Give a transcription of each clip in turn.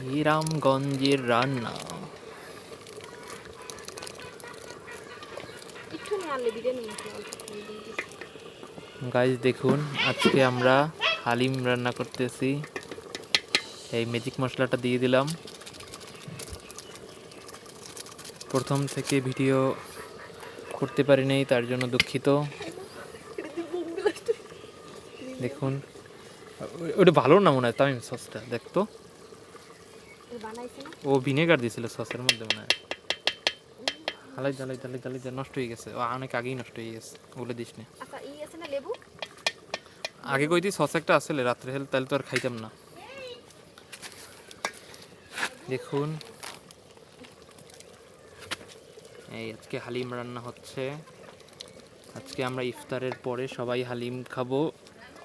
হিরামগঞ্জের রান্না। গাইজ দেখুন আজকে আমরা হালিম রান্না করতেছি। এই ম্যাজিক মশলাটা দিয়ে দিলাম। প্রথম থেকে ভিডিও করতে পারি নাই তার জন্য দুঃখিত। দেখুন ওটা ভালো না মনে হয় তামিম সসটা দেখতো ও ভিনেগার দিয়েছিল সসের মধ্যে মনে হয়। হালাই দালাই দালাই দালাই নষ্ট হয়ে গেছে। ও অনেক আগেই নষ্ট হয়ে গেছে ওগুলো দিস না। আচ্ছা আছে আগে কইতি সস একটা আসলে রাত্রে হেল তাহলে তো আর খাইতাম না। দেখুন। এই আজকে হালিম রান্না হচ্ছে। আজকে আমরা ইফতারের পরে সবাই হালিম খাব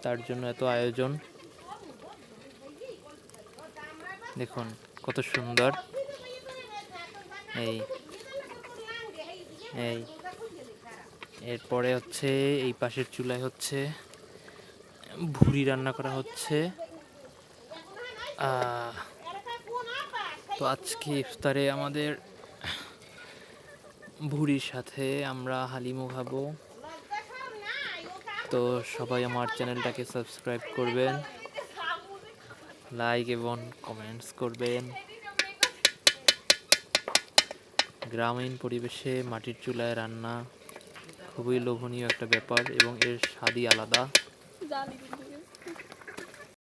তার জন্য এত আয়োজন। দেখুন। কত সুন্দর। এই এই, এরপরে হচ্ছে এই পাশের চুলায় হচ্ছে ভুড়ি রান্না করা হচ্ছে। তো আজকে ইফতারে আমাদের ভুড়ির সাথে আমরা হালিমও খাব। তো সবাই আমার চ্যানেলটাকে সাবস্ক্রাইব করবেন। লাইক এবং কমেন্টস করবেন। গ্রামীণ পরিবেশে মাটির চুলায় রান্না খুবই লোভনীয় একটা ব্যাপার এবং এর স্বাদই আলাদা।